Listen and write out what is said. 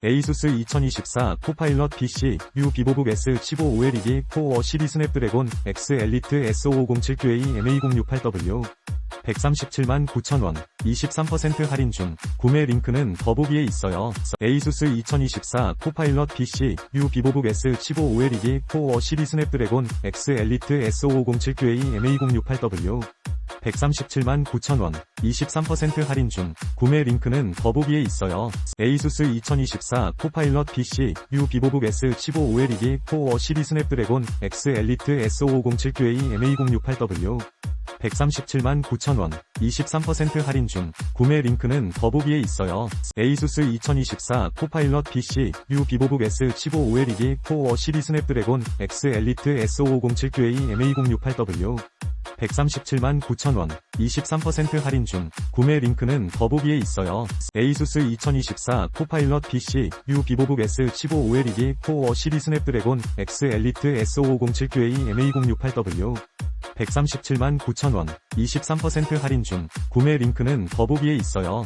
에이수스 2024 코파일럿 PC U 비보북 S15 OLED 코어 12 스냅드래곤 X 엘리트 S5079A MA068W 137만 9천원 23% 할인 중 구매 링크는 더보기에 있어요. 에이수스 2024 코파일럿 PC U 비보북 S15 OLED 코어 12 스냅드래곤 X 엘리트 S5079A MA068W 137만 9천원 23% 할인 중 구매 링크는 더보기에 있어요. 에이수스 2024 코파일럿 PC U 비보북 S15 OLED 코어 12 스냅드래곤 X 엘리트 S5079A MA068W 137만 9천원 23% 할인 중 구매 링크는 더보기에 있어요. 에이수스 2024 코파일럿 PC U 비보북 S15 OLED 코어 12 스냅드래곤 X 엘리트 S5079A MA068W 137만 9천원 23% 할인 중 구매 링크는 더보기에 있어요. 에이수스 2024 코파일럿 PC U 비보북 S15 OLED 코어 12 스냅드래곤 X 엘리트 S5079A MA068W 137만 9천원 23% 할인 중 구매 링크는 더보기에 있어요.